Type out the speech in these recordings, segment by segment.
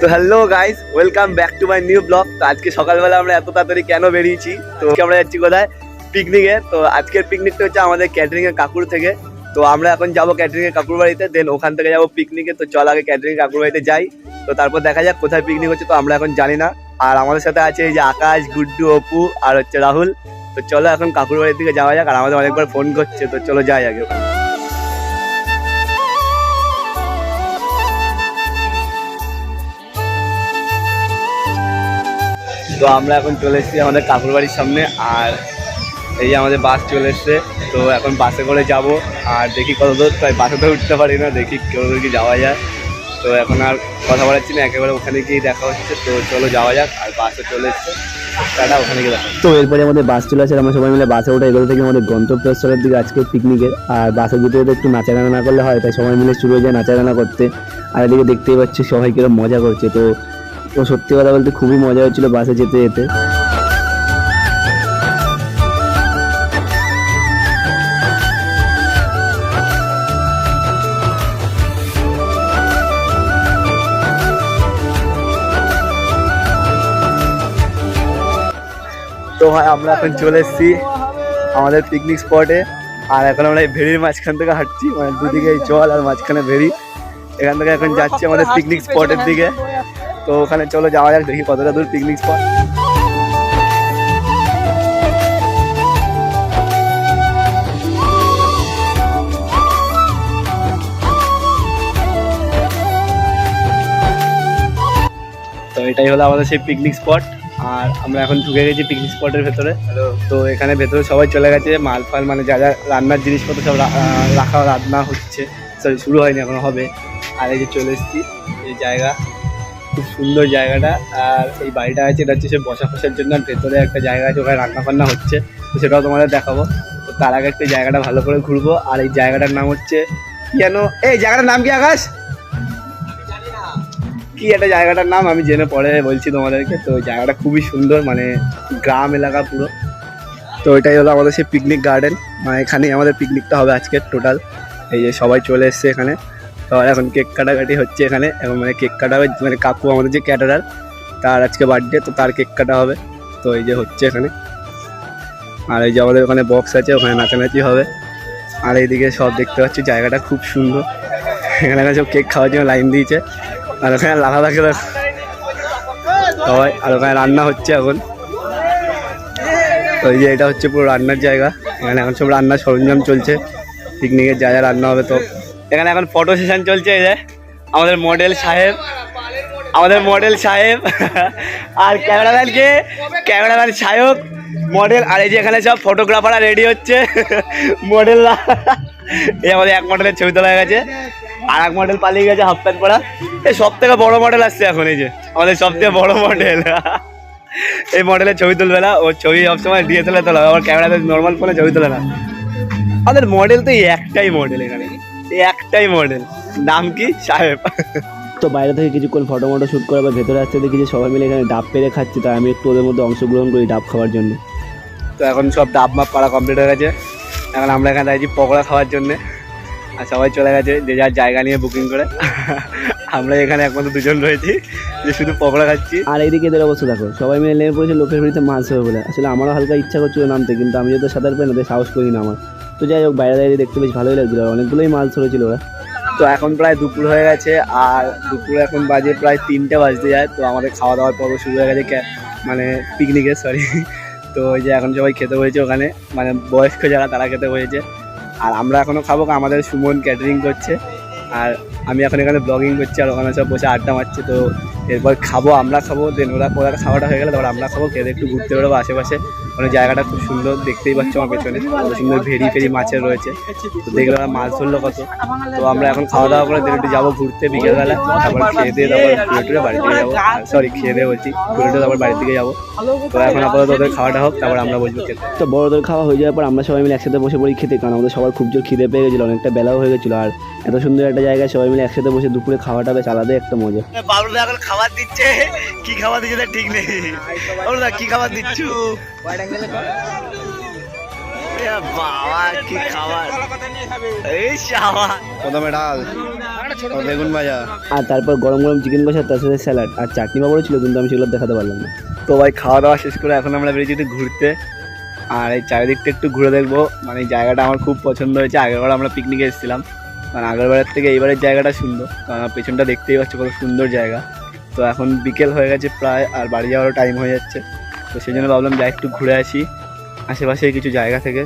তো hello guys welcome back to my new blog তো আজকে সকালবেলা আমরা এত তাড়াতাড়ি কেন বেরিয়েছি? তো আমরা যাচ্ছি কোথায়? পিকনিকে তো আজকের পিকনিকটা হচ্ছে আমাদের ক্যাটারিং এর কাকুর থেকে। তো আমরা এখন যাব ক্যাটারিং এর কাকুর বাড়িতে দেন ওখান থেকে যাব পিকনিকে তো চল আগে ক্যাটারিং কাকুর বাড়িতে যাই। তো তারপর দেখা যাক কোথায় পিকনিক হচ্ছে, তো আমরা এখন জানি না। আর আমাদের সাথে আছে এই যে আকাশ, গুড্ডু, অপু আর হচ্ছে রাহুল। তো চলো এখন কাকুর বাড়ির দিকে যাওয়া যাক, আর আমাদের অনেকবার ফোন করছে, তো চলো যাই আগে ওখানে। তো আমরা এখন চলে এসেছি আমাদের কাকুর বাড়ির সামনে, আর এই যে আমাদের বাস চলে এসছে। তো এখন বাসে করে যাব, আর দেখি কত দূর, তাই বাসে তো উঠতে পারি না, দেখি কেউ কি যাওয়া যায়। তো এখন আর কথা বলাচ্ছি না, একেবারে ওখানে গিয়ে দেখা হচ্ছে। তো চলো যাওয়া যাক, আর বাসে চলে এসছে। টাটা ওখানে গিয়ে দেখা। তো এরপরে আমাদের বাস চলে আসে আমরা সবাই মিলে বাসে ওঠা এগুলো থেকে আমাদের গন্তব্যস্থলের দিকে আজকে পিকনিকের আর বাসে যেতে যেতে একটু নাচাগানা না করলে হয়, তাই সবাই মিলে শুরু হয়ে যায় নাচাগানা করতে। আর এদিকে দেখতেই পাচ্ছি সবাই কীরকম মজা করছে। তো তো সত্যি কথা বলতে খুবই মজা হচ্ছিল বাসে যেতে যেতে। তো হয় আমরা এখন চলে এসেছি আমাদের পিকনিক স্পটে আর এখন আমরা এই ভেড়ির মাঝখান থেকে হাঁটছি মানে দুদিকে এই জল আর মাঝখানে ভেড়ি। এখান থেকে এখন যাচ্ছি আমাদের পিকনিক স্পটের দিকে। তো ওখানে চলো যাওয়া যাক দেখি কতটা দূর পিকনিক স্পট তো এটাই হলো আমাদের সেই পিকনিক স্পট আর আমরা এখন ঢুকে গেছি পিকনিক স্পটের ভেতরে। তো এখানে ভেতরে সবাই চলে গেছে মাল ফাল মানে যা যা রান্নার জিনিসপত্র সব রাখা রান্না হচ্ছে। সরি শুরু হয়নি এখনও হবে। আর এই যে চলে এসেছি এই জায়গা। খুব সুন্দর জায়গাটা। আর এই বাড়িটা আছে, এটা হচ্ছে সে বসা ফসার জন্য। ভেতরে একটা জায়গা আছে, ওখানে রান্না ফান্না হচ্ছে। তো সেটাও তোমাদের দেখাবো। তো তার আগে একটা জায়গাটা ভালো করে ঘুরবো। আর এই জায়গাটার নাম হচ্ছে, কি যেন? এই জায়গাটার নাম কি আকাশ? কি একটা জায়গাটার নাম? আমি জেনে পরে বলছি তোমাদেরকে। তো জায়গাটা খুবই সুন্দর মানে গ্রাম এলাকা পুরো। তো এটাই হলো আমাদের সেই পিকনিক গার্ডেন মানে এখানেই আমাদের পিকনিকটা হবে আজকে টোটাল এই যে সবাই চলে এসছে এখানে। তো এখন কেক কাটাকাটি হচ্ছে এখানে। এখন মানে কেক কাটা হবে মানে কাকু আমাদের যে ক্যাটারার তার আজকে বার্থডে তো তার কেক কাটা হবে। তো এই যে হচ্ছে এখানে। আর এই যে আমাদের ওখানে বক্স আছে, ওখানে নাচানাচি হবে। আর এইদিকে সব দেখতে পাচ্ছি, জায়গাটা খুব সুন্দর। এখানে সব কেক খাওয়ার জন্য লাইন দিয়েছে। আর ওখানে লাখা থাকে সবাই আর ওখানে রান্না হচ্ছে এখন। তো এই যে এটা হচ্ছে পুরো রান্নার জায়গা। এখানে এখন সব রান্নার সরঞ্জাম চলছে। পিকনিকের যা যা রান্না হবে তো এখানে এখন ফটো সেশন চলছে, এই যে আমাদের মডেল সাহেব, আমাদের মডেল সাহেব, আর ক্যামেরাম্যানকে ক্যামেরাম্যান সাহেব মডেল আর এই যে এখানে সব ফটোগ্রাফাররা রেডি হচ্ছে মডেলরা এই আমাদের এক মডেলের ছবি তোলা গেছে, আর এক মডেল পালিয়ে গেছে হাফ প্যান্ট পরা। এই সব থেকে বড় মডেল আসছে এখন, এই যে আমাদের সব থেকে বড় মডেল এই মডেলের ছবি তুলবে না ওর ছবি সবসময় ডিএসএলআর তোলা আবার ক্যামেরাতে নর্মাল ফোনে ছবি তোলে না। আমাদের মডেল তো একটাই মডেল এখানে। একটাই মডেল নাম কি? সাহেব। তো বাইরে থেকে কিছুক্ষণ ফটো মটো শ্যুট করে বা ভেতরে আসতে দেখি যে সবাই মিলে এখানে ডাব পেরে খাচ্ছি তাই আমি একটু ওদের মধ্যে অংশগ্রহণ করি ডাব খাওয়ার জন্য। তো এখন সব ডাব মাপ পাড়া কমপ্লিট হয়ে গেছে। এখন আমরা এখানে আছি পকোড়া খাওয়ার জন্যে। আর সবাই চলে গেছে যে যার জায়গা নিয়ে বুকিং করে। আমরা এখানে একমাত্র দুজন রয়েছি যে শুধু পকোড়া খাচ্ছি। আর এইদিকে এদের অবস্থা দেখো সবাই মিলে নেমে পড়েছে লোকের বাড়িতে মাছ হবে বলে। আসলে আমারও হালকা ইচ্ছা করছিল নামতে কিন্তু আমি যেহেতু সাঁতার পাই না সাহস করি না আমার। তো যাই হোক, বাইরে দাঁড়িয়ে দেখতে বেশ ভালোই লাগছিল অনেকগুলোই মাছ ধরেছিল ওরা। তো এখন প্রায় দুপুর হয়ে গেছে, আর দুপুর এখন বাজে প্রায় তিনটে বাজতে যায়, তো আমাদের খাওয়া দাওয়ার পর্ব শুরু হয়ে গেছে মানে পিকনিকে সরি তো ওই যে এখন সবাই খেতে হয়েছে ওখানে মানে বয়স্ক যারা তারা খেতে হয়েছে আর আমরা এখনও খাব আমাদের সুমন ক্যাটারিং করছে, আর আমি এখন এখানে ব্লগিং করছি, আর ওখানে সব বসে আড্ডা মারছে, তো এরপর খাব, আমরা খাব দেন ওরা ওরা খাওয়াটা হয়ে গেলে, তারপর আমরা খাব খেতে একটু ঘুরতে বেরোবো আশেপাশে। মানে জায়গাটা খুব সুন্দর দেখতেই পাচ্ছ আমার পেছনে। কত সুন্দর ভেড়ি ফেরি মাছের রয়েছে। তো দেখলে ওরা মাছ ধরলো কত। তো আমরা এখন খাওয়া দাওয়া করে দেন একটু যাব ঘুরতে বিকেলবেলা। তারপর খেয়ে দিয়ে তারপর ঘুরে টুরে বাড়ি থেকে যাব। সরি খেয়ে দিয়ে বলছি ঘুরে টুরে তারপর বাড়ি থেকে যাব। তো এখন আপাতত ওদের খাওয়াটা হোক তারপর আমরা বসবো খেতে। তো বড়দের খাওয়া হয়ে যাওয়ার পর আমরা সবাই মিলে একসাথে বসে পড়ি খেতে কারণ আমাদের সবার খুব জোর খিদে পেয়ে গেছিল অনেকটা বেলাও হয়ে গেছিল। আর এত সুন্দর একটা জায়গায় সবাই মিলে একসাথে বসে দুপুরে খাওয়াটা বেশ আলাদাই একটা মজা। বাবুদা এখন খাবার দিচ্ছে। কি খাবার দিচ্ছে ঠিক নেই। বাবুদা কি খাবার দিচ্ছ? এ বাবা কি খাবার এই শাবা প্রথমে ডাল বেগুন ভাজা আর তারপর গরম গরম চিকেন কষা তার সাথে স্যালাড আর চাটনি পাপড়ও ছিল কিন্তু আমি সেগুলো দেখাতে পারলাম না। তো ভাই খাওয়া দাওয়া শেষ করে এখন আমরা বেরিয়েছি একটু ঘুরতে। আর এই চারিদিকটা একটু ঘুরে দেখব। মানে এই জায়গাটা আমার খুব পছন্দ হয়েছে। আগেরবার আমরা পিকনিকে এসেছিলাম। মানে আগেরবারের থেকে এইবারের জায়গাটা সুন্দর। কারণ আমার পেছনটা দেখতেই পাচ্ছ কত সুন্দর জায়গা। তো এখন বিকেল হয়ে গেছে প্রায় আর বাড়ি যাওয়ারও টাইম হয়ে যাচ্ছে। তো সেই জন্য ভাবলাম যাই একটু ঘুরে আসি আশেপাশে কিছু জায়গা থেকে।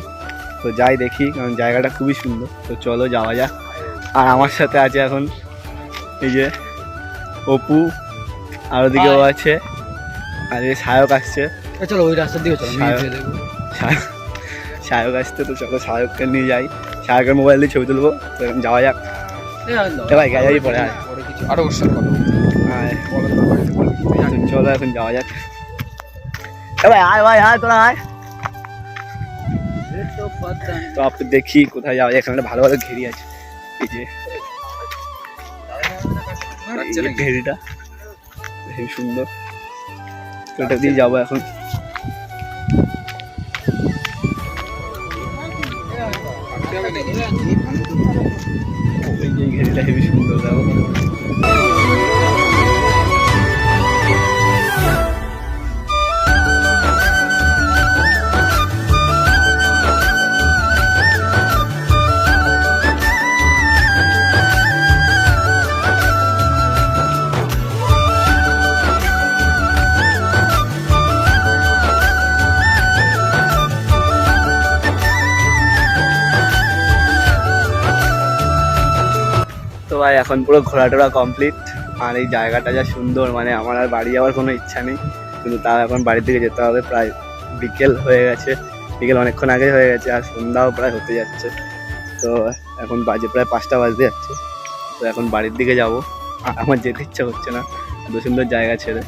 তো যাই দেখি কারণ জায়গাটা খুবই সুন্দর। তো চলো যাওয়া যাক। আর আমার সাথে আছে এখন এই যে অপু আর ওদিকে ও আছে। আর এই সায়ক আসছে। চলো ওই রাস্তার দিকে চলো সায়ক আসছে তো চলো সায়ককে নিয়ে যাই। সায়কের মোবাইল দিয়ে ছবি তুলবো। তো এখন যাওয়া যাক। ভাই গাড়ি পরে আরও ওর সাথে চলো এখন যাওয়া যাক। ভাই, আয় ভাই, আয় তোরা, আয়। তো আপনি দেখি কোথায় যাওয়া যায়। এখানে ভালো ভালো ঘেরি আছে। এই যে ঘেরিটা। হেবি সুন্দর। এটা দিয়ে যাব এখন। ঘেরিটা হেবি সুন্দর দেখো ভাই, এখন পুরো ঘোরা টোরা কমপ্লিট আর এই জায়গাটা যা সুন্দর মানে আমার আর বাড়ি যাওয়ার কোনো ইচ্ছা নেই। কিন্তু তাও এখন বাড়ির দিকে যেতে হবে, প্রায় বিকেল হয়ে গেছে। বিকেল অনেকক্ষণ আগে হয়ে গেছে, আর সন্ধ্যাও প্রায় হতে যাচ্ছে। তো এখন বাজে প্রায় পাঁচটা বাজতে যাচ্ছে। তো এখন বাড়ির দিকে যাব। আমার যেতে ইচ্ছা করছে না। এত সুন্দর জায়গা ছেড়ে।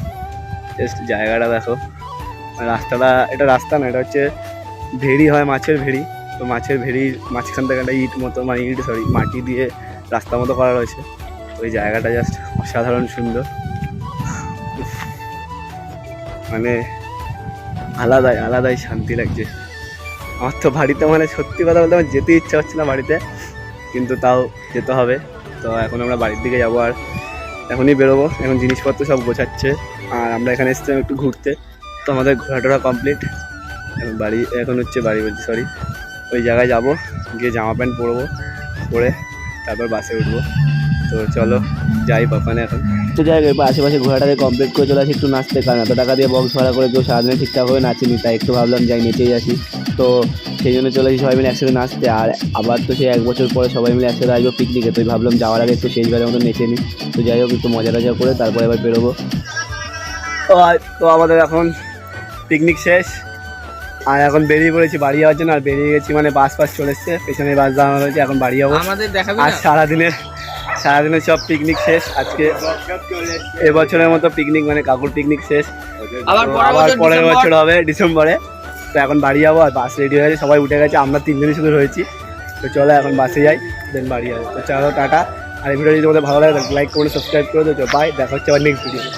জাস্ট জায়গাটা দেখো। রাস্তাটা, এটা রাস্তা না, এটা হচ্ছে ভেড়ি হয়, মাছের ভেড়ি। তো মাছের ভেড়ির মাঝখান থেকে একটা ইট মতো মানে ইট সরি মাটি দিয়ে রাস্তা মতো করা রয়েছে। ওই জায়গাটা জাস্ট অসাধারণ সুন্দর। মানে আলাদাই আলাদাই শান্তি লাগছে। আমার তো বাড়িতে মানে সত্যি কথা বলতে আমার যেতে ইচ্ছা হচ্ছে না বাড়িতে, কিন্তু তাও যেতে হবে। তো এখন আমরা বাড়ির দিকে যাব আর এখনই বেরোবো। এখন জিনিসপত্র সব গোছাচ্ছে। আর আমরা এখানে এসেছিলাম একটু ঘুরতে। তো আমাদের ঘোরাটোরা কমপ্লিট এখন বাড়ি, এখন হচ্ছে বাড়ি বলছি সরি ওই জায়গায় যাব, গিয়ে জামা প্যান্ট পরবো, পরে তারপর বাসে উঠবো। তো চলো যাই পাপানে এখন। তো যাই হোক আশেপাশে ঘোরাটাকে কমপ্লিট করে চলে আসি একটু নাচতে। কারণ এত টাকা দিয়ে বক্স ভাড়া করে কেউ সারাদিনে ঠিকঠাকভাবে নাচেনি তাই একটু ভাবলাম যাই নেচেই আসি। তো সেই জন্য চলে আসি সবাই মিলে একসাথে নাচতে। আর আবার তো সেই এক বছর পরে সবাই মিলে একসাথে আসব পিকনিকে তো ভাবলাম যাওয়ার আগে একটু শেষবারের মতো নেচে নিই তো যাই হোক একটু মজা টজা করে তারপরে এবার বেরোবো। তো আমাদের এখন পিকনিক শেষ। আর এখন বেরিয়ে পড়েছি বাড়ি যাওয়ার জন্য আর বেরিয়ে গেছি মানে বাস ফাস চলে এসছে পেছনে বাস দাঁড়ানো রয়েছে এখন বাড়ি যাব। আমাদের দেখাবি আর সারাদিনের সারাদিনের সব পিকনিক শেষ আজকে এবছরের মতো পিকনিক মানে কাকুর পিকনিক শেষ। আবার পরের। বছর হবে ডিসেম্বরে। তো এখন বাড়ি যাব আর বাস রেডি হয়ে গেছে সবাই উঠে গেছে আমরা তিনজনই শুধু রয়েছি। তো চলো এখন বাসে যাই দেন বাড়ি যাব। তো চলো টাটা। আর এই ভিডিও যদি তোমাদের ভালো লাগে লাইক করে সাবস্ক্রাইব করে দেবো বাই দেখা হচ্ছে আবার নেক্সট ভিডিও